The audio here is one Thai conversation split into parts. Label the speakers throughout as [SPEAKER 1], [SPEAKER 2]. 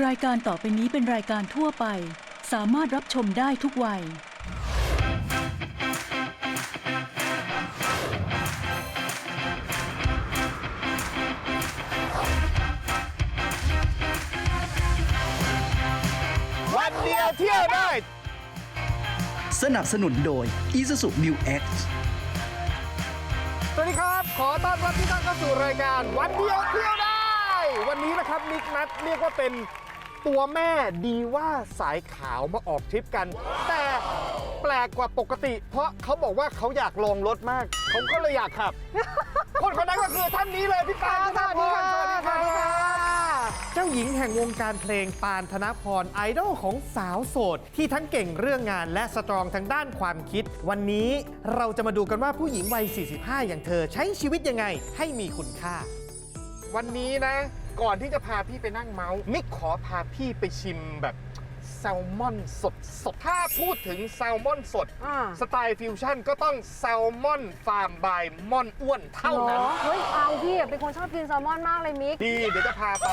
[SPEAKER 1] รายการต่อไปนี้เป็นรายการทั่วไป สามารถรับชมได้ทุกวัย
[SPEAKER 2] วันเดียวเที่ยวได้
[SPEAKER 3] สนับสนุนโดย Isuzu New X
[SPEAKER 2] สวัสดีครับ ขอต้อนรับทุกท่านเข้าสู่รายการวันเดียวเที่ยวได้ วันนี้นะครับนิกนัทเรียกว่าเป็น ตัวแม่ดีว่าสายขาวมาออกทริปกัน แต่แปลกกว่าปกติ เพราะเขาบอกว่าเขาอยากลองรถมากเขาก็เลยอยากขับ คนคนนั้นก็คือท่านนี้เลยพี่ปานธนพรสวัสดีครับเจ้าหญิงแห่งวงการเพลงปานธนพรไอดอลของสาวโสด ที่ทั้งเก่งเรื่องงานและสตรองทางด้านความคิด วันนี้เราจะมาดูกันว่าผู้หญิงวัย 45 อย่างเธอใช้ชีวิตยังไงให้มีคุณค่า วันนี้นะ ก่อนที่จะพาพี่ไปนั่งเมาส์มิกขอพาพี่ไปชิมแบบแซลมอนสดสดถ้าพูดถึงแซลมอนสด
[SPEAKER 4] อ่า
[SPEAKER 2] สไตล์ฟิวชั่นก็ต้องแซลมอนฟาร์มบายมอนอ้วนเท่า
[SPEAKER 4] เหร
[SPEAKER 2] นั้น
[SPEAKER 4] อเฮ้ยเอาพี่อะเป็นคนชอบกินแซลมอนมากเลยมิก
[SPEAKER 2] ดีเดี๋ยวจะพาไป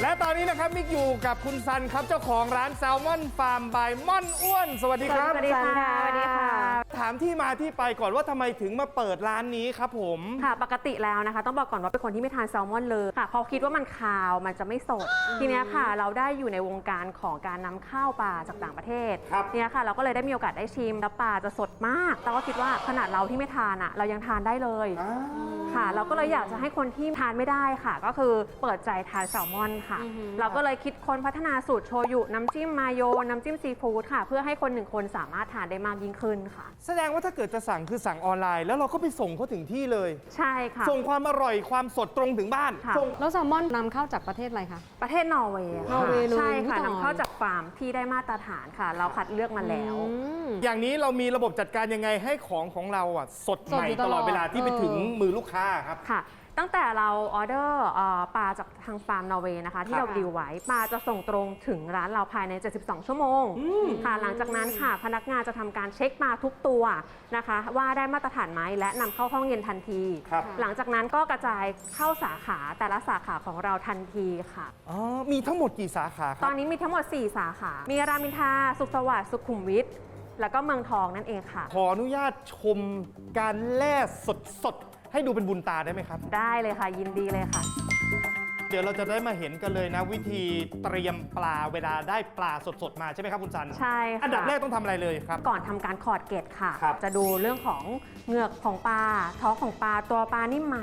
[SPEAKER 2] และตอนนี้นะครับมิกอยู่กับคุณซันครับเจ้าของร้านแซลมอนฟาร์มบายมอนอ้วน สวัสดีครับ
[SPEAKER 4] สวัสดีค่ะสวัสดีค่ะ
[SPEAKER 2] ถามที่มาที่ไปก่อนว่าทำไมถึงมาเปิดร้านนี้ครับผม
[SPEAKER 4] ค่ะปกติแล้วนะคะ ต้องบอกก่อนว่าเป็นคนที่ไม่ทานแซลมอนเลยค่ะเพอคิดว่ามันคาวมันจะไม่สดทีเนี้ยค่ะ เราได้อยู่ในวงการของการนำข้าวปลาจากต่างประเทศ
[SPEAKER 2] ครับ
[SPEAKER 4] ทีเนี้ยค่ะ เราก็เลยได้มีโอกาสได้ชิมแล้วปลาจะสดมากแต่ก็คิดว่าขนาดเราที่ไม่ทานอะ เรายังทานได้เลยค่ะ เราก็เลยอยากจะให้คนที่ทานไม่ได้ค่ะ ก็คือเปิดใจทานแซลมอนค่ะเราก็เลยคิดค้นพัฒนาสูตรโชยุน้ำจิ้มมาโยน้ำจิ้มซีฟู้ดค่ะ เพื่อให้คนหนึ่งคนสามารถทานได้มากยิ่งขึ้นค่ะ
[SPEAKER 2] แสดงว่าถ้าเกิดจะสั่งคือสั่งออนไลน์ แล้วเราก็ไปส่งเขาถึงที่เลย
[SPEAKER 4] ใช่ค่ะ
[SPEAKER 2] ส่งความอร่อยความสดตรงถึงบ้าน
[SPEAKER 4] ค่ะ
[SPEAKER 2] ส่ง
[SPEAKER 5] แล้วแซลมอนนำเข้าจากประเทศอะไรคะ
[SPEAKER 4] ประเทศนอร์เวย์
[SPEAKER 5] นอร์เวย์เลย
[SPEAKER 4] ใช่ค่ะ
[SPEAKER 5] อุ๊ยตาย
[SPEAKER 4] นำเข้าจากฟาร์มที่ได้มาตรฐานค่ะ เราคัดเลือกมาแล้ว
[SPEAKER 5] อืม
[SPEAKER 2] อย่างนี้เรามีระบบจัดการยังไงให้ของของเราอะสดใหม่
[SPEAKER 5] สดอยู่
[SPEAKER 2] ต
[SPEAKER 5] ต
[SPEAKER 2] ล
[SPEAKER 5] ล
[SPEAKER 2] อ
[SPEAKER 5] อ
[SPEAKER 2] ด
[SPEAKER 5] ด
[SPEAKER 2] เวลาที่ไปถึง
[SPEAKER 5] เออ
[SPEAKER 2] มือลูกค้าครับ
[SPEAKER 4] ค่ะ ตั้งแต่เราออเดอร์เอ่อปลาจากทางฟาร์มนอร์เวย์นะคะ ที่
[SPEAKER 2] ครับ
[SPEAKER 4] เราดีลไว้ปลาจะส่งตรงถึงร้านเราภายใน 72 ชั่วโมงค่ะหลังจากนั้นค่ะ พนักงานจะทำการเช็คปลาทุกตัวนะคะ ว่าได้มาตรฐานไหมและนำเข้าห้องเย็นทันที
[SPEAKER 2] ครับ
[SPEAKER 4] หลังจากนั้นก็กระจายเข้าสาขาแต่ละสาขาของเราทันทีค่ะ
[SPEAKER 2] อ๋อมีทั้งหมดกี่สาขาค
[SPEAKER 4] ต
[SPEAKER 2] รั
[SPEAKER 4] อบนนี้มีทั้งหมด 4 สาขา มีรามอินทราสุขสวัสดิ์สุขุมวิทแล้วก็เมืองทองนั่นเองค่ะ
[SPEAKER 2] ขออนุญาตชมการแล่สดสดๆ ให้ดูเป็นบุญตาได้ไหมครับ
[SPEAKER 4] ได้เลยค่ะยินดีเลยค่ะ
[SPEAKER 2] เดี๋ยวเราจะได้มาเห็นกันเลยนะ วิธีเตรียมปลาเวลาได้ปลาสดๆ มาใช่ไหมครับคุณซัน
[SPEAKER 4] ใช่ค่ะ
[SPEAKER 2] อันดับแรกต้องทำอะไรเลยครับ
[SPEAKER 4] ก่อนทำการขอดเกล็ดค่ะ
[SPEAKER 2] ครับ
[SPEAKER 4] จะดูเรื่องของเหงือกของปลาท้องของปลาตัวปลานิ่มไหม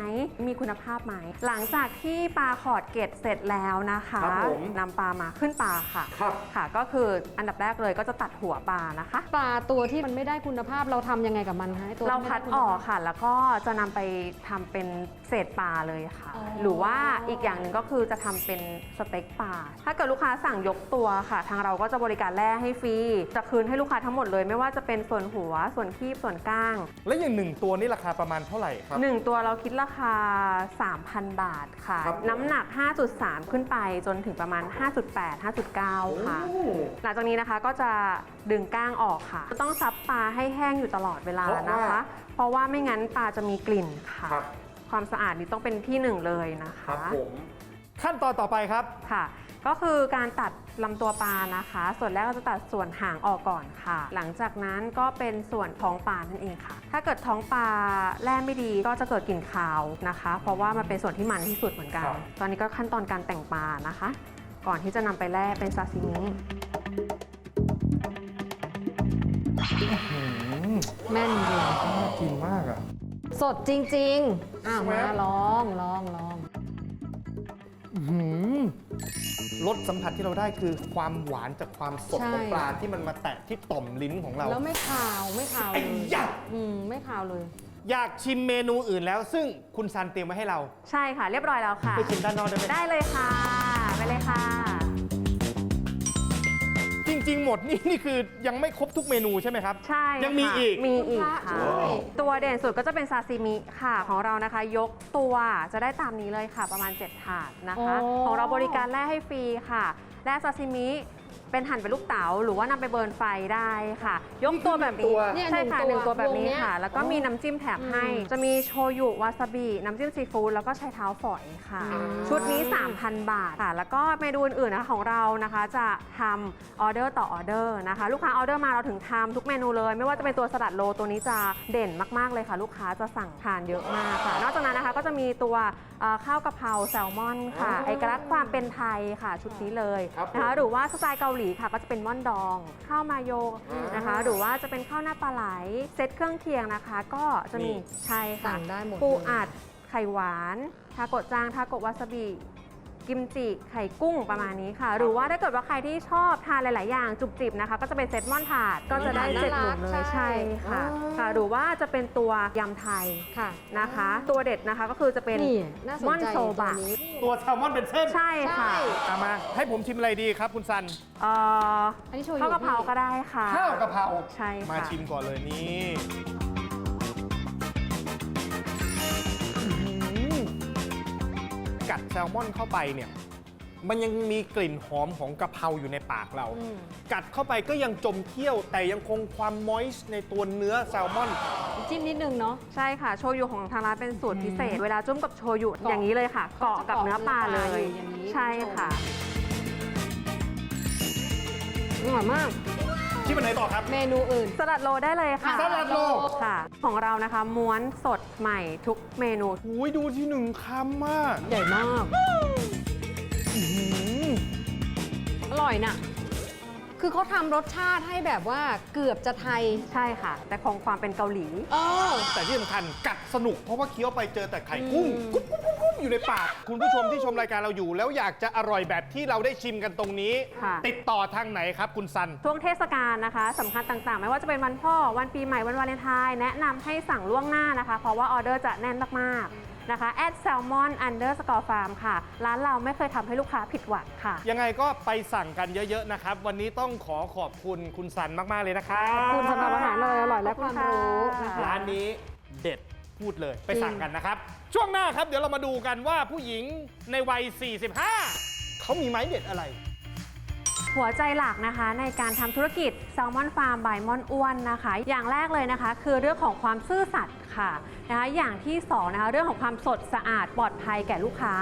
[SPEAKER 4] มีคุณภาพไหมหลังจากที่ปลาขอดเกล็ดเสร็จแล้วนะคะ
[SPEAKER 2] ครับผม
[SPEAKER 4] นำปลามาขึ้นปลาค่ะ
[SPEAKER 2] ครับ
[SPEAKER 4] ค่ะ ก็คืออันดับแรกเลยก็จะตัดหัวปลานะคะ
[SPEAKER 5] ปลาตัวที่มันไม่ได้คุณภาพเราทำยังไงกับมันคะไอ้ตัว
[SPEAKER 4] เรา
[SPEAKER 5] ที่ไม่
[SPEAKER 4] คัด
[SPEAKER 5] ไณ
[SPEAKER 4] ออก
[SPEAKER 5] ภาพ
[SPEAKER 4] ค่ะ แล้วก็จะนำไปทำเป็นเศษปลาเลยค่ะ
[SPEAKER 5] อ๋อ
[SPEAKER 4] หรือว่าอีกอย่างหนึ่งก็คือจะทำเป็นสเต็กปลาถ้าเกิดลูกค้าสั่งยกตัวค่ะ ทางเราก็จะบริการแล่ให้ฟรีจะคืนให้ลูกค้าทั้งหมดเลยไม่ว่าจะเป็นส่วนหัวส่วนคีบส่วนก้าง
[SPEAKER 2] แล้วอย่างหนึ่งตัวนี่ราคาประมาณเท่าไหร่ครับ
[SPEAKER 4] หนึ่งตัวเราคิดราคา 3,000 บาทค่ะ
[SPEAKER 2] ครับ
[SPEAKER 4] น้ำหนัก 5.3 ขึ้นไปจนถึงประมาณ 5.8 5.9 ค่ะ
[SPEAKER 2] โอ้
[SPEAKER 4] หลังจากนี้นะคะก็จะดึงก้างออกค่ะ ต้องซับปลาให้แห้งอยู่ตลอดเวลา
[SPEAKER 2] เพราะว่า
[SPEAKER 4] นะคะ เพราะว่าไม่งั้นปลาจะมีกลิ่นค่ะ
[SPEAKER 2] ครับ
[SPEAKER 4] ความสะอาดนี่ต้องเป็นที่หนึ่งเลยนะ
[SPEAKER 2] ครั
[SPEAKER 4] คะ
[SPEAKER 2] บผมขั้นตอนต่อไปครับ
[SPEAKER 4] ค่ะ ก็คือการตัดลำตัวปลานะคะ ส่วนแรกเราจะตัดส่วนหางออกก่อนค่ะ หลังจากนั้นก็เป็นส่วนท้องปลานั่นเองค่ะ ถ้าเกิดท้องปลาแล่ไม่ดีก็จะเกิดกลิ่นคาวนะคะ เพราะว่ามันเป็นส่วนที่มันที่สุดเหมือนกัน
[SPEAKER 2] ครับ
[SPEAKER 4] ตอนนี้ก็ขั้นตอนการแต่งปลานะคะ ก่อนที่จะนำไปแล่เป็นซาซิมิ
[SPEAKER 5] แม่นจริง
[SPEAKER 2] น่ากินมากอะ
[SPEAKER 5] สดจริง ๆอ้าว
[SPEAKER 2] แซ่
[SPEAKER 5] มา
[SPEAKER 2] บ
[SPEAKER 5] ลองลองลอง
[SPEAKER 2] รสสัมผัสที่เราได้คือความหวานจากความสดของปลาที่มันมาแตะที่ต่อมลิ้นของเรา
[SPEAKER 5] แล้วไม่ขาวไม่ขาว
[SPEAKER 2] ไอ้
[SPEAKER 5] เลย
[SPEAKER 2] ยะ
[SPEAKER 5] อืมไม่ขาวเลย
[SPEAKER 2] อยากชิมเมนูอื่นแล้ว ซึ่งคุณซันเตรียมไว้ให้เรา
[SPEAKER 4] ใช่ค่ะ เรียบร้อยแล้วค่ะ
[SPEAKER 2] ไปชิมด้านนอกได้ไหม
[SPEAKER 4] ได้เลยค่ะ ไปเลยค่ะ
[SPEAKER 2] จริงๆหม ดนี่นี่คือยังไม่ครบทุกเมนูใช่ไหมครับ
[SPEAKER 4] ใช่
[SPEAKER 2] ยังมี
[SPEAKER 4] ค่ะ
[SPEAKER 2] อีก
[SPEAKER 4] มีอีก
[SPEAKER 5] ว้า
[SPEAKER 4] ค่ะ
[SPEAKER 5] ว
[SPEAKER 4] ตัวเด่นสุดก็จะเป็นซาซิมิค่ะของเรานะคะ ยกตัวจะได้ตามนี้เลยค่ะ ประมาณ 7 ถาดนะคะ
[SPEAKER 5] โอ้
[SPEAKER 4] ของเราบริการแล่ให้ฟรีค่ะแล่ซาซิมิ เป็นหั่นเป็นลูกเต๋าหรือว่านำไปเบิร์นไฟได้ค่ะ ยกตัวแบบ
[SPEAKER 2] ตั
[SPEAKER 4] นี้
[SPEAKER 2] ว
[SPEAKER 5] เนี่ย
[SPEAKER 4] ใช่ค่ะ
[SPEAKER 5] ห
[SPEAKER 4] ห
[SPEAKER 5] นึ่
[SPEAKER 4] นึ่
[SPEAKER 5] ง
[SPEAKER 4] ง
[SPEAKER 5] ตั
[SPEAKER 4] ตัววแบบนี้
[SPEAKER 5] วงเนี้ย
[SPEAKER 4] ค่ะแล้วก็มีน้ำจิ้มแถมให้
[SPEAKER 5] อืม
[SPEAKER 4] จะมีโชยุวาซาบิน้ำจิ้มซีฟู้ดแล้วก็ใช้เท้าฝอยค่ะ
[SPEAKER 5] อืม
[SPEAKER 4] ชุดนี้ 3,000 บาทค่ะ แล้วก็เมนูอื่นๆนะคะของเรานะคะจะทำออเดอร์ต่อออเดอร์นะคะ ลูกค้าออเดอร์มาเราถึงทำทุกเมนูเลย ไม่ว่าจะเป็นตัวสลัดโลตัวนี้จะเด่นมากๆเลยค่ะ ลูกค้าจะสั่งทานเยอะมากค่ะ นอกจากนั้นนะคะก็จะมีตัวเอ่อข้าวกะเพราแซลมอนค่ะ
[SPEAKER 2] อ๋อ
[SPEAKER 4] เอกลักษณ์ความเป็นไทยค่ะ ชุดนี้เลย
[SPEAKER 2] ครับ
[SPEAKER 4] นะคะ
[SPEAKER 2] ผม
[SPEAKER 4] หรือว่าสไตล์เกาหลีค่ะก็จะเป็นม่อนดองข้าวมาโยนะคะ หรือว่าจะเป็นข้าวหน้าปลาไหลเซตเครื่องเคียงนะคะ ก็จะมีใช่ค่ะ
[SPEAKER 5] สั่งได้หมด
[SPEAKER 4] ปู
[SPEAKER 5] เลย
[SPEAKER 4] อัดไข่หวาน ทาโกะจางทาโกะวาซาบิ กิมจิไข่กุ้งประมาณนี้ค่ะ หรือว่าถ้าเกิดว่าใครที่ชอบทานหลาย ๆ อย่างจุบจิบนะคะ ก็จะเป็นเซตม่อนถาดก็จะได้
[SPEAKER 5] น่า
[SPEAKER 4] เจ็ด
[SPEAKER 5] รั
[SPEAKER 4] หลุ
[SPEAKER 5] ก
[SPEAKER 4] มเลย
[SPEAKER 5] ใช่
[SPEAKER 4] ใช่ค่ะ
[SPEAKER 2] อ๋อ
[SPEAKER 4] ค่ะ หรือว่าจะเป็นตัวยำไทย
[SPEAKER 5] ค่ะ
[SPEAKER 4] นะคะ ตัวเด็ดนะคะก็คือจะเป็น
[SPEAKER 5] นี่น่าสน
[SPEAKER 4] ม่อน
[SPEAKER 5] ใจ
[SPEAKER 4] โซบะ
[SPEAKER 5] ตัวนี้
[SPEAKER 2] ตัวแซลมอนเป็นเส้น
[SPEAKER 4] ใช่ค่ะ
[SPEAKER 5] ใช่
[SPEAKER 2] เอามา ให้ผมชิมอะไรดีครับคุณซัน
[SPEAKER 4] เอ่อ
[SPEAKER 5] อันนี้โชยุ
[SPEAKER 4] ข้าวกะเพราก็ได้ค่ะ
[SPEAKER 2] ข้าวกะเพรา
[SPEAKER 4] ใช่ค่ะ
[SPEAKER 2] มาชิมก่อนเลยนี่ กัดแซลมอนเข้าไปเนี่ยมันยังมีกลิ่นหอมของกะเพราอยู่ในปากเรา
[SPEAKER 5] อืม
[SPEAKER 2] กัดเข้าไปก็ยังจมเที่ยว แต่ยังคงความมอยส์ในตัวเนื้อแซลมอน
[SPEAKER 5] จิ้มนิดนึงเนาะ
[SPEAKER 4] ใช่ค่ะ โชยุของทางร้านเป็นสูตรพิเศษ เวลาจุ่มกับโชยุ
[SPEAKER 5] เกาะ
[SPEAKER 4] อย่างนี้เลยค่ะ เกาะกับเนื้อปลาเลย
[SPEAKER 5] อยู่อย่างนี้
[SPEAKER 4] ใช่ค่ะ
[SPEAKER 5] อร่อยมาก
[SPEAKER 2] ที่มันไหนต่อครับ
[SPEAKER 5] เมนูอื่น
[SPEAKER 4] สลัดโลได้เลยค่ะ
[SPEAKER 2] สลัดโล
[SPEAKER 4] ค่ะ ของเรานะคะ ม้วนสดใหม่ทุกเมนู
[SPEAKER 2] หูยดูที่หนึ่งคำมาก
[SPEAKER 5] ใหญ่มาก อร่อยน่ะ คือเขาทำรสชาติให้แบบว่าเกือบจะไทย
[SPEAKER 4] ใช่ค่ะ แต่คงความเป็นเกาหลี
[SPEAKER 5] เออ
[SPEAKER 2] แต่ที่สำคัญกัดสนุกเพราะว่าเคี้ยวไปเจอแต่ไข่กุ้ง
[SPEAKER 5] อืม
[SPEAKER 2] กุ๊บกุ๊บกุ๊บกุ๊บอยู่ในปาก คุณผู้ชมที่ชมรายการเราอยู่ แล้วอยากจะอร่อยแบบที่เราได้ชิมกันตรงนี้
[SPEAKER 4] ค่ะ
[SPEAKER 2] ติดต่อทางไหนครับคุณซัน
[SPEAKER 4] ช่วงเทศกาลนะคะสำคัญต่างๆ ไม่ว่าจะเป็นวันพ่อวันปีใหม่วันวาเลนไทน์แนะนำให้สั่งล่วงหน้านะคะ เพราะว่าออเดอร์จะแน่นมากๆ นะคะ at salmon underscore farm ค่ะ ร้านเราไม่เคยทำให้ลูกค้าผิดหวังค่ะ
[SPEAKER 2] ยังไงก็ไปสั่งกันเยอะๆนะครับ วันนี้ต้องขอขอบคุณคุณซันมากๆเลยนะครับ
[SPEAKER 5] ขอบคุณสำหรับอาหารอร่อยๆและความรู้นะคะ
[SPEAKER 2] ร้านนี้เด็ดพูดเลยไปสั่งกันนะครับ ช่วงหน้าครับเดี๋ยวเรามาดูกันว่าผู้หญิงในวัย 45 เขามีไม้เด็ดอะไร
[SPEAKER 4] หัวใจหลักนะคะ ในการทำธุรกิจแซลมอนฟาร์มบายมอนอ้วนนะคะ อย่างแรกเลยนะคะ คือเรื่องของความซื่อสัตย์ค่ะนะคะอย่างที่สองนะคะเรื่องของความสดสะอาดปลอดภัยแก่ลูกค้า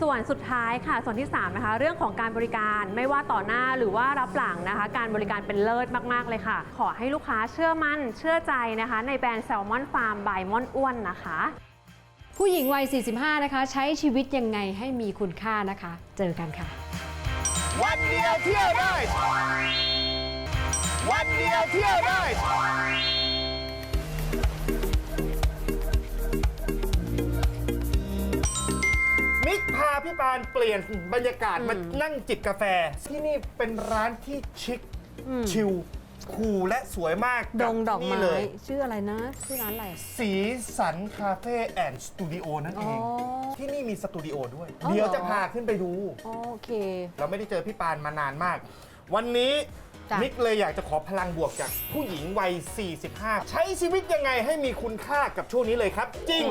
[SPEAKER 4] ส่วนสุดท้ายค่ะ ส่วนที่สามนะคะเรื่องของการบริการไม่ว่าต่อหน้าหรือว่ารับหลังนะคะ การบริการเป็นเลิศมากๆเลยค่ะ ขอให้ลูกค้าเชื่อมั่นเชื่อใจนะคะ ในแบรนด์แซลมอนฟาร์มบายมอนอ้วนนะคะ
[SPEAKER 5] ผู้หญิงวัย 45 นะคะ ใช้ชีวิตยังไงให้มีคุณค่านะคะ เจอกันค่ะ
[SPEAKER 2] วันเดียวเที่ยวได้ วันเดียวเที่ยวได้ มิกพาพี่ปานเปลี่ยนบรรยากาศมานั่งจิบกาแฟ ที่นี่เป็นร้านที่ชิคชิล คูลและสวยมาก
[SPEAKER 5] ดงดอก
[SPEAKER 2] นี่
[SPEAKER 5] ไม้
[SPEAKER 2] เลย
[SPEAKER 5] ชื่ออะไรนะ ชื่อร้านอะไร
[SPEAKER 2] สีสันคาเฟ่แอนด์สตูดิโอนั่นเอง
[SPEAKER 5] อ๋อ
[SPEAKER 2] ที่นี่มีสตูดิโอด้วย
[SPEAKER 5] อ๋อ
[SPEAKER 2] เดี๋ยว
[SPEAKER 5] เหรอ
[SPEAKER 2] จะพาขึ้นไปดู
[SPEAKER 5] โอเค
[SPEAKER 2] เราไม่ได้เจอพี่ปานมานานมาก วันนี้
[SPEAKER 5] จ้ะ
[SPEAKER 2] มิกเลยอยากจะขอพลังบวกจากผู้หญิงวัย 45 ใช้ชีวิตยังไงให้มีคุณค่ากับช่วงนี้เลยครับ จริง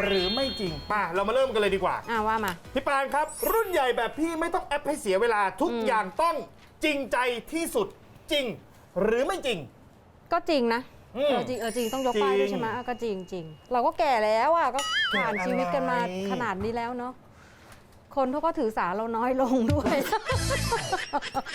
[SPEAKER 2] หรือไม่จริงมาเรามาเริ่มกันเลยดีกว่า
[SPEAKER 5] อ่าว่ามา
[SPEAKER 2] พี่ปานครับ รุ่นใหญ่แบบพี่ไม่ต้องแอปให้เสียเวลาทุก
[SPEAKER 5] อืม
[SPEAKER 2] อย่างต้องจริงใจที่สุดจริง หรือไม่จริง
[SPEAKER 5] ก็จริงนะ
[SPEAKER 2] อืม
[SPEAKER 5] เออจริงเออจริงต้องยกป้าย
[SPEAKER 2] จริง
[SPEAKER 5] ด้วยใช่ไหมอะก็จริงจริงเราก็แก่แล้วอะก็ผ่าน
[SPEAKER 2] แก่อะไร
[SPEAKER 5] ชีวิตกันมาขนาดนี้แล้วเนาะ คนเขาก็ถือสาเราน้อยลงด้วย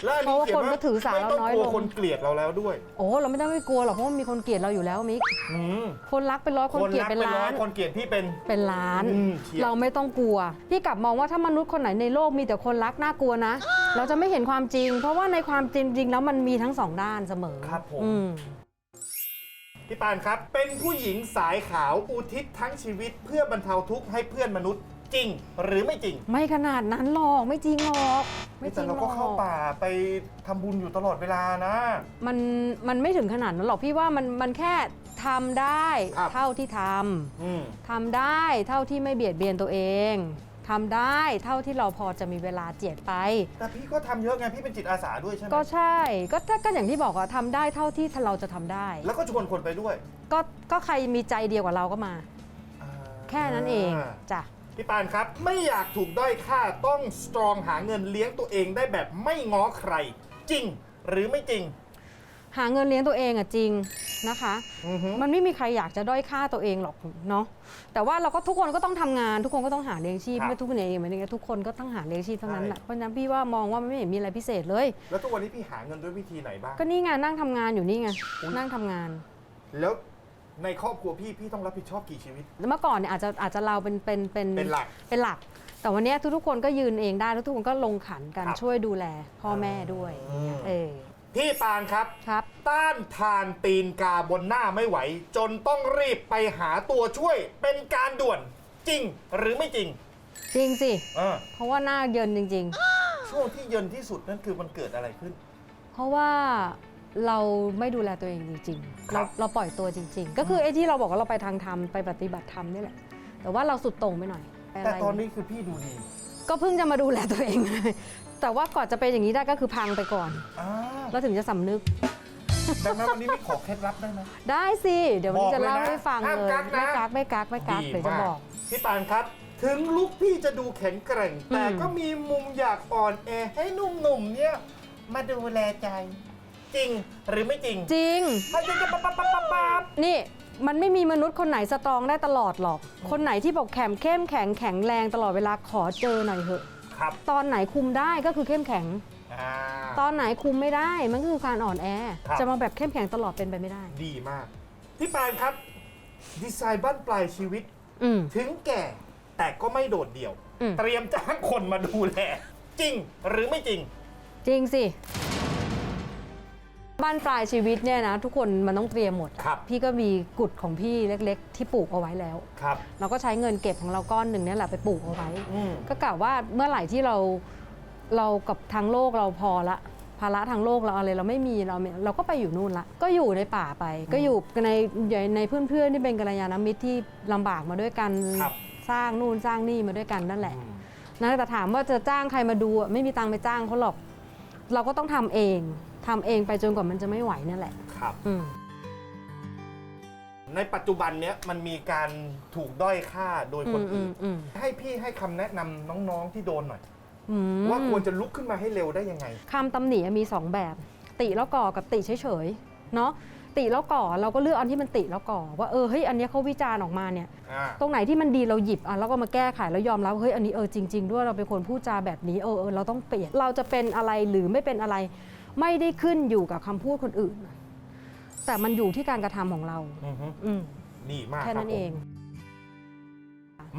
[SPEAKER 2] แล้วอัน
[SPEAKER 5] เพราะ
[SPEAKER 2] นี้
[SPEAKER 5] ว่า
[SPEAKER 2] เขียน
[SPEAKER 5] คนก็
[SPEAKER 2] ว่า
[SPEAKER 5] ถือสา
[SPEAKER 2] ไม่
[SPEAKER 5] เรา
[SPEAKER 2] ต้อง
[SPEAKER 5] น้อย
[SPEAKER 2] กลัว
[SPEAKER 5] ลง
[SPEAKER 2] คนเกลียดเราแล้วด้วย
[SPEAKER 5] โอ้เราไม่ต้องไปกลัวหรอกเพราะว่ามีคนเกลียดเราอยู่แล้วมิก
[SPEAKER 2] อืม
[SPEAKER 5] คนรักเป็นร้อยคนเกลียด
[SPEAKER 2] รั
[SPEAKER 5] เป็น
[SPEAKER 2] เป็นร้
[SPEAKER 5] ล้า
[SPEAKER 2] อย
[SPEAKER 5] น
[SPEAKER 2] คนเกลียดพี่เป็น
[SPEAKER 5] เป็นล้าน
[SPEAKER 2] อืมเฉียบ
[SPEAKER 5] เราไม่ต้องกลัว พี่กลับมองว่าถ้ามนุษย์คนไหนในโลกมีแต่คนรักน่ากลัวนะ เราจะไม่เห็นความจริง เพราะว่าในความจริงจริงแล้วมันมีทั้งสองด้านเสมอ
[SPEAKER 2] ครับผม
[SPEAKER 5] อืม
[SPEAKER 2] พี่ปานครับ เป็นผู้หญิงสายขาวอุทิศทั้งชีวิตเพื่อบรรเทาทุกข์ให้เพื่อนมนุษย์ จริงหรือไม่จริง
[SPEAKER 5] ไม่ขนาดนั้นหรอกไม่จริงหรอก ไม่จ
[SPEAKER 2] แต่
[SPEAKER 5] ริง
[SPEAKER 2] เรา
[SPEAKER 5] หร
[SPEAKER 2] ก็
[SPEAKER 5] อก
[SPEAKER 2] เข้าป่าไปทำบุญอยู่ตลอดเวลานะ
[SPEAKER 5] มันมันไม่ถึงขนาดนั้นหรอกพี่ว่ามันมันแค่ทำได้
[SPEAKER 2] ครับ
[SPEAKER 5] เท่าที่ท
[SPEAKER 2] อืมำ
[SPEAKER 5] ทำได้เท่าที่ไม่เบียดเบียนตัวเองทำได้เท่าที่เราพอจะมีเวลาเจียดไป
[SPEAKER 2] แต่พี่ก็ทำเยอะไง พี่เป็นจิตอาสาด้วยใช่ไหม
[SPEAKER 5] ก็ใช่ก็ถ้าก็อย่างที่บอกอะทำได้เท่าที่เราจะทำได้
[SPEAKER 2] แล้วก็ชวนคนไปด้วย
[SPEAKER 5] ก็ก็ใครมีใจเดียวกับเราก็มา
[SPEAKER 2] อ่า
[SPEAKER 5] แค่นั้นเองจ้ะ
[SPEAKER 2] พี่ปานครับ ไม่อยากถูกด้อยค่าต้องสตรองหาเงินเลี้ยงตัวเองได้แบบไม่ง้อใคร จริงหรือไม่จริง
[SPEAKER 5] หาเงินเลี้ยงตัวเองอะจริงนะคะ
[SPEAKER 2] อือฮึ
[SPEAKER 5] มันไม่มีใครอยากจะด้อยค่าตัวเองหรอกเนาะแต่ว่าเราก็ทุกคนก็ต้องทำงาน ทุกคนก็ต้องหาเลี้ยงชีพ
[SPEAKER 2] ครับ
[SPEAKER 5] ไม่ทุกคนเองเหมือนกันทุกคนก็ต้องหาเลี้ยงชีพทั้งนั้น
[SPEAKER 2] ใช่
[SPEAKER 5] แหละเพราะฉะนั้นพี่ว่ามองว่ามันไม่เห็นมีอะไรพิเศษเลย
[SPEAKER 2] แล้วทุกวันนี้พี่หาเงินด้วยวิธีไหนบ้าง
[SPEAKER 5] ก็นี่ไงนั่งทำงานอยู่นี่ไง
[SPEAKER 2] อุ๊ย
[SPEAKER 5] นั่งทำงาน
[SPEAKER 2] แล้ว ในครอบครัวพี่พี่ต้องรับผิดชอบกี่ชีวิต
[SPEAKER 5] แล้วเมื่อก่อนเนี่ยอาจจะอาจจะเราเป็นเป็นเป็น
[SPEAKER 2] เป็นหลัก
[SPEAKER 5] เป็นหลัก แต่วันเนี้ยทุกๆคนก็ยืนเองได้แล้วทุกคนก็ลงขันกัน
[SPEAKER 2] ครับ
[SPEAKER 5] ช่วยดูแลพ่อแม่ด้วย
[SPEAKER 2] อืม
[SPEAKER 5] เออ
[SPEAKER 2] พี่ปานครับ
[SPEAKER 5] ครับ
[SPEAKER 2] ต้านทานตีนกาบนหน้าไม่ไหว จนต้องรีบไปหาตัวช่วยเป็นการด่วนจริงหรือไม่จริง
[SPEAKER 5] จริงสิ
[SPEAKER 2] เออ
[SPEAKER 5] เพราะว่าหน้าเยินจริง
[SPEAKER 2] ช่วงที่เย็นที่สุดนั่นคือมันเกิดอะไรขึ้น
[SPEAKER 5] ๆ เพราะว่า เราไม่ดูแลตัวเองจริงๆ
[SPEAKER 2] ครั
[SPEAKER 5] เรา
[SPEAKER 2] บ
[SPEAKER 5] เราปล่อยตัวจริง ๆ ก็คือไอ้ที่เราบอกว่าเราไปทางธรรมไปปฏิบัติธรรมนี่แหละ แต่ว่าเราสุดโต่งไปหน่อยไปะไร
[SPEAKER 2] แต่ตอนนี้คือพี่ดูดี
[SPEAKER 5] ก็เพิ่งจะมาดูแลตัวเองแต่ว่าก่อนจะเป็นอย่างนี้ได้ก็คือพังไปก่อน
[SPEAKER 2] อ่า
[SPEAKER 5] แล้วถึงจะสำนึก
[SPEAKER 2] ดังนั้นวันนี้พี่ขอเคล็ดลับได้ไหม
[SPEAKER 5] ได้สิ เดี๋ยววันนี้จะ
[SPEAKER 2] บอกเลยนะ
[SPEAKER 5] เล่าให้ฟัง
[SPEAKER 2] ห้าม
[SPEAKER 5] เลย
[SPEAKER 2] กักนะ
[SPEAKER 5] ไม่กักไม่กักไม่กัก
[SPEAKER 2] ดี
[SPEAKER 5] เดี๋ยวจะ
[SPEAKER 2] มา
[SPEAKER 5] บอก
[SPEAKER 2] พี่ปานครับ ถึงลุกพี่จะดูแข็งแกร่ง
[SPEAKER 5] อืม
[SPEAKER 2] แต่ก็มีมุมอยากอ่อนแอให้หนุ่มๆเนี่ย มาดูแลใจ จริงหรือไม่จริง
[SPEAKER 5] จริง
[SPEAKER 2] ถ้าจะจะปั๊บปั๊บปั๊บปั๊บปั๊บ
[SPEAKER 5] นี่มันไม่มีมนุษย์คนไหนสตรองได้ตลอดหรอก คนไหนที่บอกแข็งเข้มแข็งแข็งแรงตลอดเวลาขอเจอหน่อยเถอะ
[SPEAKER 2] ครับ
[SPEAKER 5] ตอนไหนคุมได้ก็คือเข้มแข็ง
[SPEAKER 2] อ่า
[SPEAKER 5] ตอนไหนคุมไม่ได้มันก็คือการอ่อนแอ
[SPEAKER 2] ครับ
[SPEAKER 5] จะมาแบบเข้มแข็งตลอดเป็นไปไม่ได้
[SPEAKER 2] ดีมาก พี่ปานครับ ดีไซน์บ้านปลายชีวิต
[SPEAKER 5] อืม
[SPEAKER 2] ถึงแก่แต่ก็ไม่โดดเดี่ยว
[SPEAKER 5] อืม
[SPEAKER 2] เตรียมจ้างคนมาดูแล จริงหรือไม่จริง
[SPEAKER 5] จริงสิ บ้านปลายชีวิตเนี่ยนะทุกคนมันต้องเตรียมหมด
[SPEAKER 2] ครับ
[SPEAKER 5] พี่ก็มีกุดของพี่เล็กๆ ที่ปลูกเอาไว้แล้ว
[SPEAKER 2] ครับ
[SPEAKER 5] เราก็ใช้เงินเก็บของเราก้อนหนึ่งเนี่ยแหละไปปลูกเอาไว้
[SPEAKER 2] อืม
[SPEAKER 5] ก็กล่าวว่าเมื่อไหร่ที่เราเรากับทางโลกเราพอละภาระทางโลกเราอะไรเราไม่มีเราเราก็ไปอยู่นู่นละ ก็อยู่ในป่าไป ก็อยู่ในในเพื่อนๆที่เป็นกัลยาณมิตรที่ลำบากมาด้วยกัน
[SPEAKER 2] ครับ
[SPEAKER 5] สร้างนู่นสร้างนี่มาด้วยกันนั่นแหละนะแต่ถามว่าจะจ้างใครมาดูอะไม่มีตังค์ไปจ้างเขาหรอก เราก็ต้องทำเอง ทำเองไปจนกว่ามันจะไม่ไหวนั่นแหละ
[SPEAKER 2] ครับ
[SPEAKER 5] อืม
[SPEAKER 2] ในปัจจุบันเนี้ยมันมีการถูกด้อยค่าโดยคน
[SPEAKER 5] อื
[SPEAKER 2] อื่
[SPEAKER 5] ม
[SPEAKER 2] น
[SPEAKER 5] อืม
[SPEAKER 2] ให้พี่ให้คำแนะนำน้องๆที่โดนหน่อย
[SPEAKER 5] อืม
[SPEAKER 2] ว่าควรจะลุกขึ้นมาให้เร็วได้ยังไง
[SPEAKER 5] คำตำหนิมี2แบบ ติแล้วก่อกับติเฉยๆเนาะติแล้วก่อเราก็เลือกอันที่มันติแล้วก่อ ว่าเออเฮ้ยอันเนี้ยเขาวิจารณ์ออกมาเนี่ย
[SPEAKER 2] อ่า
[SPEAKER 5] ตรงไหนที่มันดีเราหยิบอะแล้วก็มาแก้ไขแล้วยอมรับเฮ้ยอันนี้เออจริง ๆ ด้วยเราเป็นคนพูดจาแบบนี้เออเออเราต้องเปลี่ยนเราจะเป็นอะไรหรือไม่เป็นอะไร ไม่ได้ขึ้นอยู่กับคำพูดคนอื่น แต่มันอยู่ที่การกระทำของเรา
[SPEAKER 2] อือฮึ
[SPEAKER 5] อืม
[SPEAKER 2] ดีมาก
[SPEAKER 5] แค่นั้น
[SPEAKER 2] รับผม
[SPEAKER 5] เอง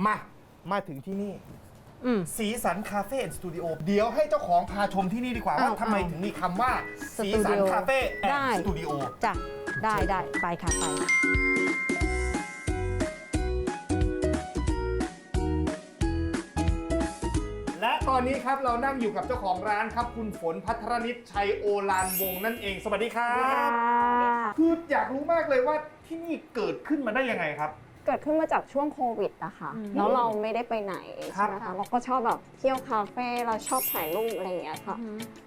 [SPEAKER 2] มา มาถึงที่นี่
[SPEAKER 5] อืม
[SPEAKER 2] สีสันคาเฟ่สตูดิโอเดี๋ยวให้เจ้าของพาชมที่นี่ดีกว่าว่า
[SPEAKER 5] เอา
[SPEAKER 2] ทำไม
[SPEAKER 5] เอา
[SPEAKER 2] ถึงมีคำว่า สีสัน
[SPEAKER 5] สตูดิโอ
[SPEAKER 2] คาเฟ่แอน
[SPEAKER 5] ได้
[SPEAKER 2] ด์สตูดิโอ
[SPEAKER 5] จ้ะได้ได้ไปค่ะไป
[SPEAKER 2] นนี้ครับเรานั่งอยู่กับเจ้าของร้านครับคุณฝนพัทรนิตชัยโอลานวงศ์นั่นเอง สวัสดีครับคืออยากรู้มากเลยว่าที่นี่เกิดขึ้นมาได้ยังไงครับ
[SPEAKER 6] เกิดขึ้นมาจากช่วงโควิดนะคะ
[SPEAKER 5] อืม
[SPEAKER 6] แล้วเราไม่ได้ไปไหน
[SPEAKER 2] ครั
[SPEAKER 6] ใช่
[SPEAKER 2] บ
[SPEAKER 6] ไหมคะเราก็ชอบแบบเที่ยวคาเฟ่เราชอบถ่ายรูปอะไรอย่างเงี้ยค่ะ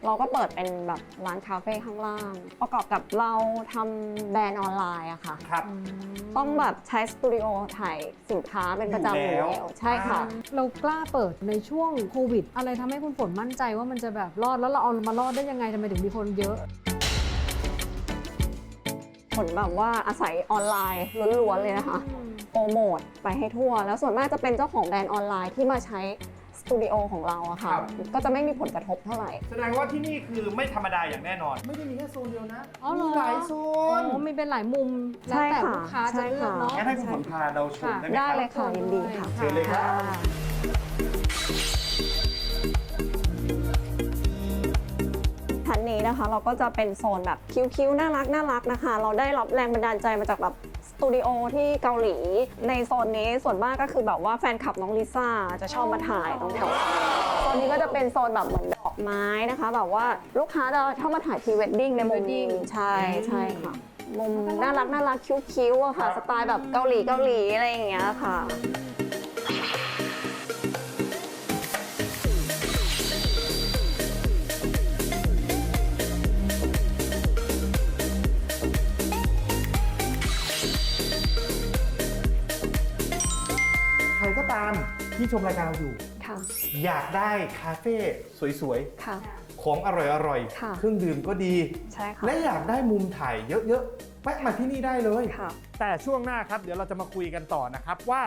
[SPEAKER 6] เราก็เปิดเป็นแบบร้านคาเฟ่ข้างล่าง ประกอบกับเราทำแบรนด์ออนไลน์อะค่ะ
[SPEAKER 2] ครับ
[SPEAKER 6] ต้องแบบใช้สตูดิโอถ่ายสินค้าเป็นประจำอยู่
[SPEAKER 2] อยู่แล้ว
[SPEAKER 6] แล้วใช่ค่ะ
[SPEAKER 5] เรากล้าเปิดในช่วงโควิด อะไรทำให้คุณฝนมั่นใจว่ามันจะแบบรอดแล้วเราเอามารอดได้ยังไงทำไมถึงมีคนเยอะ
[SPEAKER 6] ผลแบบว่าอาศัยออนไลน์ล้วนๆเลยนะคะโปรโมทไปให้ทั่ว แล้วส่วนมากจะเป็นเจ้าของแบรนด์ออนไลน์ที่มาใช้สตูดิโอของเราอะค่ะ
[SPEAKER 2] ครับ
[SPEAKER 6] ก็จะไม่มีผลกระทบเท่าไหร่
[SPEAKER 2] แสดงว่าที่นี่คือไม่ธรรมดาอย่างแน่นอน ไม่ได้มีแค่โซนเดียวนะ
[SPEAKER 5] อ๋อเหรอ
[SPEAKER 2] มีหลายโซ
[SPEAKER 5] อ๋
[SPEAKER 2] น
[SPEAKER 5] อมีเป็นหลายมุม แล้ว
[SPEAKER 6] ใช่
[SPEAKER 5] แต่
[SPEAKER 6] ค่ะ
[SPEAKER 5] ลูกค้าจะเลือก
[SPEAKER 6] ใช่ค่ะ
[SPEAKER 5] เนาะ
[SPEAKER 2] งั้นให้คุณฝนพาเราชมได้ไหมค
[SPEAKER 6] ได้
[SPEAKER 2] รับ
[SPEAKER 6] เลยค่ะยินดีค่ะ
[SPEAKER 2] เชิญเลยครับ
[SPEAKER 6] ชั้ นนี้นะคะ เราก็จะเป็นโซนแบบคิ้วๆน่ารักน่ารักนะคะ เราได้รับแรงบันดาลใจมาจากแบบสตูดิโอที่เกาหลี ในโซนนี้ส่วนมากก็คือแบบว่าแฟนคลับน้องลิซ่าจะชอบมาถ่ายตรงแถวโซนนี้ก็จะเป็นโซนแบบเหมือนดอกไม้นะคะ แบบว่าลูกค้าจะเข้ามาถ่ายพรีเวดดิ้งในมุมนี้
[SPEAKER 5] Pre-wedding
[SPEAKER 6] ใช่ใช่ค่ะมุมน่ารักน่ารักคิ้วๆอะค่ะ สไตล์แบบเกาหลีเกาหลีอะไรอย่างเงี้ยค่ะ
[SPEAKER 2] ที่ชมรายการเราอยู่
[SPEAKER 6] ค่ะ
[SPEAKER 2] อยากได้คาเฟ่สวย
[SPEAKER 6] ค่ะ
[SPEAKER 2] ๆ ของอร่อย
[SPEAKER 6] ค่ะ
[SPEAKER 2] ๆ เครื่องดื่มก็ดี
[SPEAKER 6] ใช่ค่ะ
[SPEAKER 2] และอยากได้มุมถ่ายเยอะๆแวะมาที่นี่ได้เลย
[SPEAKER 6] ค่ะ
[SPEAKER 2] แต่ช่วงหน้าครับ เดี๋ยวเราจะมาคุยกันต่อนะครับว่า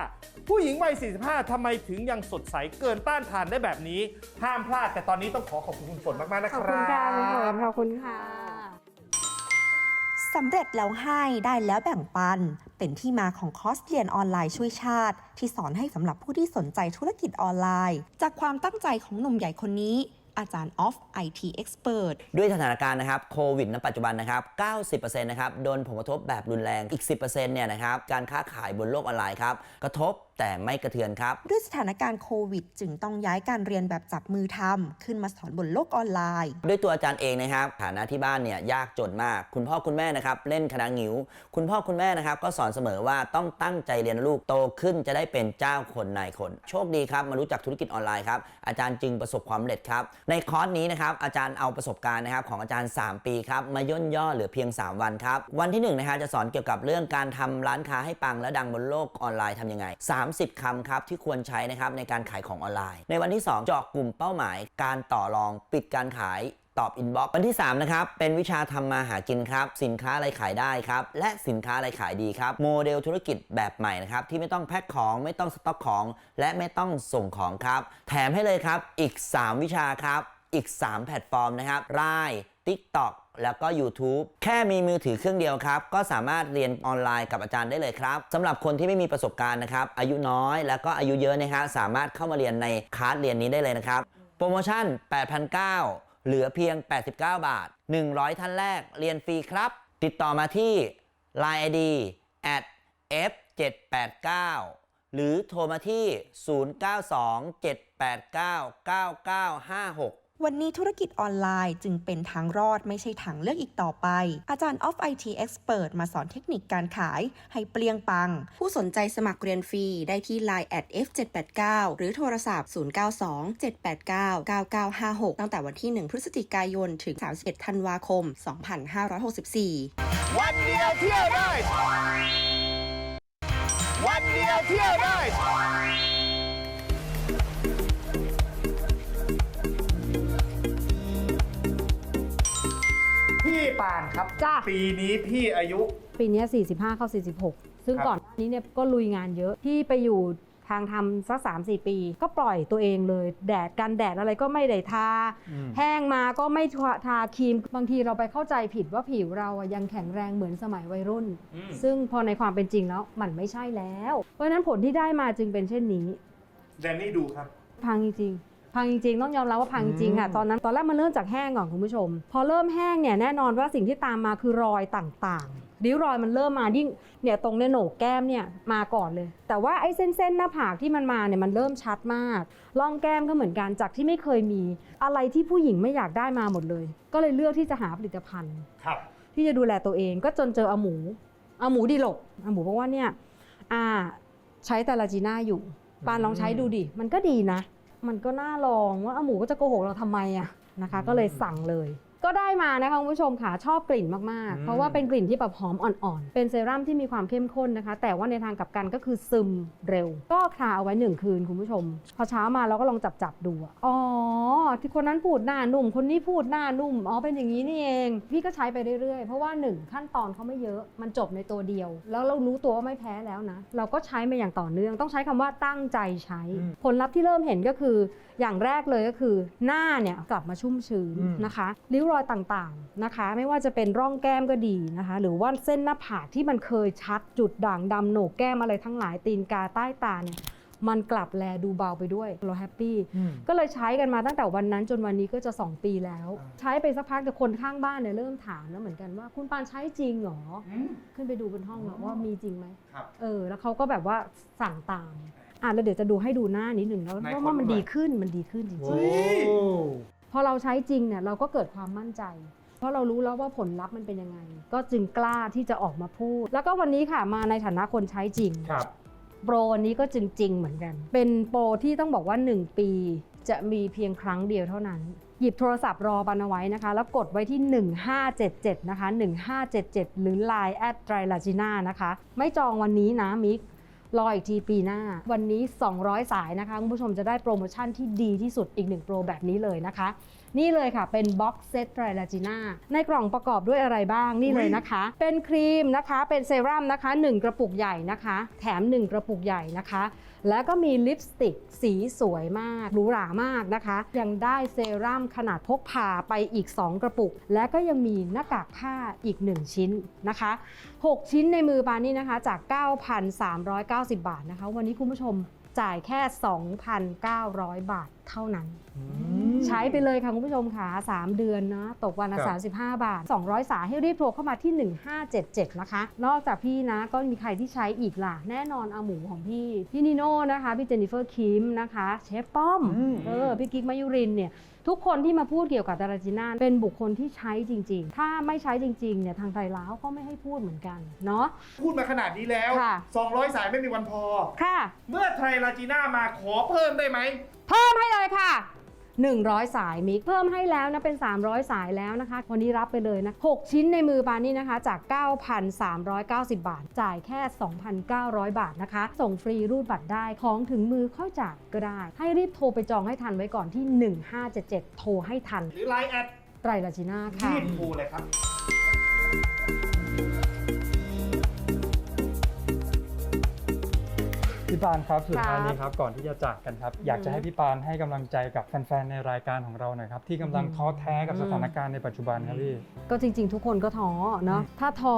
[SPEAKER 2] ผู้หญิงวัย 45 ทำไมถึงยังสดใสเกินต้านทานได้แบบนี้ ห้ามพลาดแต่ตอนนี้ต้องขอขอบคุณคุณฝนมาก ๆ นะค
[SPEAKER 6] ข
[SPEAKER 2] รับ
[SPEAKER 6] อบคุณค่ะคุณฝนขอบคุณค่ะ
[SPEAKER 7] สำเร็จแล้วให้ได้แล้วแบ่งปัน เป็นที่มาของคอร์สเรียนออนไลน์ช่วยชาติ ที่สอนให้สำหรับผู้ที่สนใจธุรกิจออนไลน์ จากความตั้งใจของหนุ่มใหญ่คนนี้อาจารย์ออฟ IT Expert
[SPEAKER 8] ด้วยสถานการณ์นะครับโควิดณปัจจุบันนะครับ 90%นะครับ โดนผลกระทบแบบรุนแรงอีก 10%เนี่ยนะครับ การค้าขายบนโลกออนไลน์ครับ กระทบ แต่ไม่กระเทือนครับ
[SPEAKER 7] ด้วยสถานการณ์โควิด จึงต้องย้ายการเรียนแบบจับมือทำขึ้นมาสอนบนโลกออนไลน์
[SPEAKER 8] ด้วยตัวอาจารย์เองนะครับฐานะที่บ้านเนี่ยยากจนมาก คุณพ่อคุณแม่นะครับเล่นคณะงิ้ว คุณพ่อคุณแม่นะครับก็สอนเสมอว่าต้องตั้งใจเรียนลูกโตขึ้นจะได้เป็นเจ้าคนนายคน โชคดีครับมารู้จักธุรกิจออนไลน์ครับอาจารย์จึงประสบความสำเร็จครับในคอร์สนี้นะครับอาจารย์เอาประสบการณ์นะครับของอาจารย์ 3 ปีครับมาย่นย่อเหลือเพียง 3 วันครับวันที่1นะครับจะสอนเกี่ยวกับเรื่องการทำร้านค้าให้ปังและดังบนโลกออนไลน์ทำยังไง30คำครับที่ควรใช้นะครับในการขายของออนไลน์ ในวันที่ 2 เจาะกลุ่มเป้าหมาย การต่อรองปิดการขายตอบอินบ็อกซ์วันที่ 3 นะครับ เป็นวิชาทำมาหากินครับ สินค้าอะไรขายได้ครับ และสินค้าอะไรขายดีครับ โมเดลธุรกิจแบบใหม่นะครับ ที่ไม่ต้องแพ็คของไม่ต้องสต็อกของ และไม่ต้องส่งของครับ แถมให้เลยครับอีก 3 วิชาครับ อีก 3 แพลตฟอร์มนะครับ Line TikTok แล้วก็ YouTube แค่มีมือถือเครื่องเดียวครับ ก็สามารถเรียนออนไลน์กับอาจารย์ได้เลยครับสำหรับคนที่ไม่มีประสบการณ์นะครับ อายุน้อยแล้วก็อายุเยอะนะครับสามารถเข้ามาเรียนในคลาสเรียนนี้ได้เลยนะครับ โปรโมชั่น 8,900 เหลือเพียง 89 บาท 100 ท่านแรกเรียนฟรีครับ ติดต่อมาที่ Line ID at f789 หรือโทรมาที่ 0927899956
[SPEAKER 7] วันนี้ธุรกิจออนไลน์จึงเป็นทางรอดไม่ใช่ทางเลือกอีกต่อไป อาจารย์ออฟ IT Expert มาสอนเทคนิคการขาย ให้เปลี่ยงปัง ผู้สนใจสมัครเรียนฟรีได้ที่ Line at f789 หรือโทรศัพท์ 0927899956 ตั้งแต่วันที่ 1 พฤศจิกายน ถึง 31 ธันวาคม 2564
[SPEAKER 2] วันเดียวเที่ยวได้ วันเดียวเที่ยวได้ ปานครับ
[SPEAKER 5] จ้ะ
[SPEAKER 2] ปีนี้พี่อายุ
[SPEAKER 5] ปีเนี้ย45 เข้า 46 ซึ่ง
[SPEAKER 2] ครับ
[SPEAKER 5] ก่อนหน้านี้เนี่ยก็ลุยงานเยอะที่ไปอยู่ทางทำสัก 3 4 ปี ก็ปล่อยตัวเองเลย แดดกันแดดอะไรก็ไม่ได้ทา แห้งมาก็ไม่ทาครีม บางทีเราไปเข้าใจผิดว่าผิวเราอะยังแข็งแรงเหมือนสมัยวัยรุ่น
[SPEAKER 2] อืม
[SPEAKER 5] ซึ่งพอในความเป็นจริงแล้วมันไม่ใช่แล้ว เพราะฉะนั้นผลที่ได้มาจึงเป็นเช่นนี้
[SPEAKER 2] แดนนี่ดูครับ
[SPEAKER 5] พังจริงๆ พังจริงๆต้องยอมรับว่าพังจริงค่ะ
[SPEAKER 2] อืม
[SPEAKER 5] ตอนนั้นตอนแรกมันเริ่มจากแห้งก่อนคุณผู้ชม พอเริ่มแห้งเนี่ยแน่นอนว่าสิ่งที่ตามมาคือรอยต่างๆริ้วรอยมันเริ่มมายิ่งเนี่ยตรงในโหนกแก้มเนี่ยมาก่อนเลย แต่ว่าไอ้เส้นๆหน้าผากที่มันมาเนี่ยมันเริ่มชัดมากร่องแก้มก็เหมือนกันจากที่ไม่เคยมี อะไรที่ผู้หญิงไม่อยากได้มาหมดเลย ก็เลยเลือกที่จะหาผลิตภัณฑ์
[SPEAKER 2] ครับ
[SPEAKER 5] ที่จะดูแลตัวเองก็จนเจออาหมูอาหมูดีหลกอาหมูบอกว่าเนี่ยอ่าใช้แต่ลาจีน่าอยู่ปานลองใช้ดูดิมันก็ดีนะ มันก็น่าลองว่าอาหมูก็จะโกหกเราทำไมอะนะคะ ก็เลยสั่งเลย ก็ได้มานะคะคุณผู้ชมค่ะชอบกลิ่นมาก
[SPEAKER 2] อืม
[SPEAKER 5] ๆเพราะว่าเป็นกลิ่นที่แบบหอมอ่อนๆ เป็นเซรั่มที่มีความเข้มข้นนะคะ แต่ว่าในทางกลับกันก็คือซึมเร็ว ก็คาเอาไว้หนึ่งคืนคุณผู้ชม พอเช้ามาเราก็ลองจับจับๆดูอะอ๋อ ที่คนนั้นพูดหน้านุ่ม คนนี้พูดหน้านุ่ม อ๋อเป็นอย่างนี้นี่เอง พี่ก็ใช้ไปเรื่อยๆ เพราะว่าหนึ่งขั้นตอนเขาไม่เยอะ มันจบในตัวเดียว แล้วเรารู้ตัวว่าไม่แพ้แล้วนะ เราก็ใช้มาอย่างต่อเนื่อง ต้องใช้คำว่าตั้งใจใช้
[SPEAKER 2] อืม
[SPEAKER 5] ผลลัพธ์ที่เริ่มเห็นก็คือ อย่างแรกเลยก็คือหน้าเนี่ยกลับมาชุ่มชื้น
[SPEAKER 2] อืม
[SPEAKER 5] นะคะริ้วรอยต่างๆนะคะ ไม่ว่าจะเป็นร่องแก้มก็ดีนะคะ หรือว่าเส้นหน้าผากที่มันเคยชัดจุดด่างดำโหนกแก้มอะไรทั้งหลายตีนกาใต้ตาเนี่ยมันกลับแลดูเบาไปด้วยเราแฮปปี้ก็เลยใช้กันมาตั้งแต่วันนั้นจนวันนี้ก็จะ 2 ปีแล้ว ใช้ไปสักพักแต่คนข้างบ้านเนี่ยเริ่มถามแล้วเหมือนกันว่า คุณปานใช้จริงเหรอ ขึ้นไปดูบนห้องอะว่ามีจริงไหม
[SPEAKER 2] ครับ
[SPEAKER 5] เออ แล้วเขาก็แบบว่าสั่งตามอะแล้วเดี๋ยวจะดูให้ดูหน้านิดหนึ่งแล้ว
[SPEAKER 2] ไหน
[SPEAKER 5] ว่า
[SPEAKER 2] ขอ
[SPEAKER 5] ว่ามัน
[SPEAKER 2] ดูหน่อย
[SPEAKER 5] ดีขึ้นมันดีขึ้นจริง
[SPEAKER 2] โอ้
[SPEAKER 5] ๆ พอเราใช้จริงเนี่ยเราก็เกิดความมั่นใจ เพราะเรารู้แล้วว่าผลลัพธ์มันเป็นยังไง ก็จึงกล้าที่จะออกมาพูด แล้วก็วันนี้ค่ะมาในฐานะคนใช้จริง
[SPEAKER 2] ครับ
[SPEAKER 5] โปรวันนี้ก็จริงๆเหมือนกัน เป็นโปรที่ต้องบอกว่า 1 ปีจะมีเพียงครั้งเดียวเท่านั้น หยิบโทรศัพท์รอบันเอาไว้นะคะ แล้วกดไว้ที่ 1577 นะคะ 1577 หรือ Line แอดไตรลาจิน่านะคะ ไม่จองวันนี้นะมิก รออีกทีปีหน้า วันนี้ 200 สายนะคะคุณผู้ชมจะได้โปรโมชั่นที่ดีที่สุดอีกหนึ่งโปรแบบนี้เลยนะคะ นี่เลยค่ะเป็นบ็อกเซตไตรลาจีน่าในกล่องประกอบด้วยอะไรบ้างนี่เลยนะคะ เป็นครีมนะคะเป็นเซรั่มนะคะ 1 กระปุกใหญ่นะคะ แถม 1 กระปุกใหญ่นะคะ แล้วก็มีลิปสติกสีสวยมากหรูหรามากนะคะ ยังได้เซรั่มขนาดพกพาไปอีก 2 กระปุก และก็ยังมีหน้ากากผ้าอีก 1 ชิ้นนะคะ 6 ชิ้นในมือปานี่นะคะจาก 9,390 บาทนะคะ วันนี้คุณผู้ชมจ่ายแค่ 2,900 บาทเท่านั้น ใช้ไปเลยค่ะคุณผู้ชมค่ะ 3 เดือนนะตกวันละ
[SPEAKER 2] ครับ
[SPEAKER 5] 35บาท 200 สายให้รีบโทรเข้ามาที่ 1577 นะคะ นอกจากพี่นะก็มีใครที่ใช้อีกล่ะ แน่นอนอาหมูของพี่ พี่นิโน่นะคะ พี่เจนนิเฟอร์คิมนะคะ เชฟป้อม
[SPEAKER 2] อืม
[SPEAKER 5] เออพี่กิ๊กมายุรินทร์เนี่ย ทุกคนที่มาพูดเกี่ยวกับดาราจิน่าเป็นบุคคลที่ใช้จริง ๆ ถ้าไม่ใช้จริงๆเนี่ยทางไทยล้าวก็ไม่ให้พูดเหมือนกันเนาะ
[SPEAKER 2] พูดมาขนาดนี้แล้ว
[SPEAKER 5] ค่ะ
[SPEAKER 2] 200 สายไม่มีวันพอ
[SPEAKER 5] ค่ะ
[SPEAKER 2] เมื่อไทรลาจีน่ามาขอเพิ่มได้ไหม
[SPEAKER 5] เพิ่มให้เลยค่ะ 100 สายมิกเพิ่มให้แล้วนะเป็น 300 สายแล้วนะคะ วันนี้รับไปเลยนะ6ชิ้นในมือปานี่นะคะจาก 9,390 บาท จ่ายแค่ 2,900 บาทนะคะ ส่งฟรีรูดบัตรได้ของถึงมือค่อยจ่ายก็ได้ ให้รีบโทรไปจองให้ทันไว้ก่อนที่ 1577 โทรให้ทัน
[SPEAKER 2] หรือไลน์แอด
[SPEAKER 5] ไตรลาจิน่าค่ะ
[SPEAKER 2] รีบโทรเลยครับ
[SPEAKER 9] พี่ปานครับสุดท้าย
[SPEAKER 5] ครับ
[SPEAKER 9] นี้ครับก่อนที่จะจากกันครับ อยากจะให้พี่ปานให้กำลังใจกับแฟนๆในรายการของเราหน่อยครับที่กำลังท้อแท้กับสถานการณ์ในปัจจุบันครับพี่
[SPEAKER 5] ก็จริง ๆ ทุกคนก็ท้อเนาะถ้าท้อ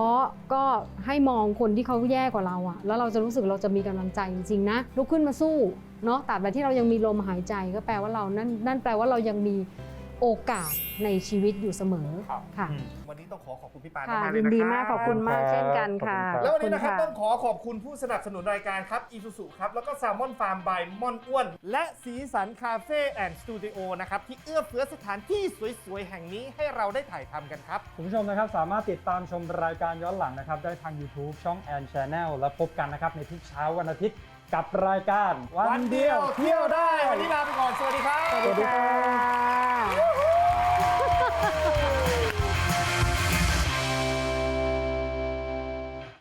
[SPEAKER 5] ก็ให้มองคนที่เขาแย่กว่าเราอะแล้วเราจะรู้สึกเราจะมีกำลังใจจริงๆนะลุกขึ้นมาสู้เนาะตราบใดที่เรายังมีลมหายใจก็แปลว่าเรานั่นนั่นแปลว่าเรายังมี โอกาสในชีวิตอยู่เสมอ
[SPEAKER 2] ครับ
[SPEAKER 5] ค่ะ
[SPEAKER 2] วันนี้ต้องขอขอบคุณพี่ปาน
[SPEAKER 5] ค่ะ
[SPEAKER 2] มากๆเลย
[SPEAKER 5] ยิน
[SPEAKER 2] นะครับ
[SPEAKER 5] ดีมากขอบคุณมาก
[SPEAKER 9] ครับ
[SPEAKER 5] เช่นกันค่ะ
[SPEAKER 9] ขอบคุณครับ
[SPEAKER 2] แล้ววันนี้นะครับ
[SPEAKER 5] ข
[SPEAKER 2] ต้
[SPEAKER 5] อ
[SPEAKER 2] องขอขอบคุณผู้สนับสนุนรายการครับอีซูซุครับ แล้วก็แซลมอนฟาร์มบายมอนอ้วน และสีสันคาเฟ่แอนด์สตูดิโอนะครับ ที่เอื้อเฟื้อสถานที่สวยๆ แห่งนี้ให้เราได้ถ่ายทำกันครับ
[SPEAKER 9] คุณผู้ชมนะครับสามารถติดตามชมรายการย้อนหลังนะครับได้ทาง YouTube ช่องแอนช n แนลและพบกันนะครับในทุกเช้าวันอาทิตย์ กับรายการ
[SPEAKER 2] วันเดียวเที่ยวได้ วันนี้ลาไปก่อน สวัสดีครับ
[SPEAKER 5] สวัสดีครับ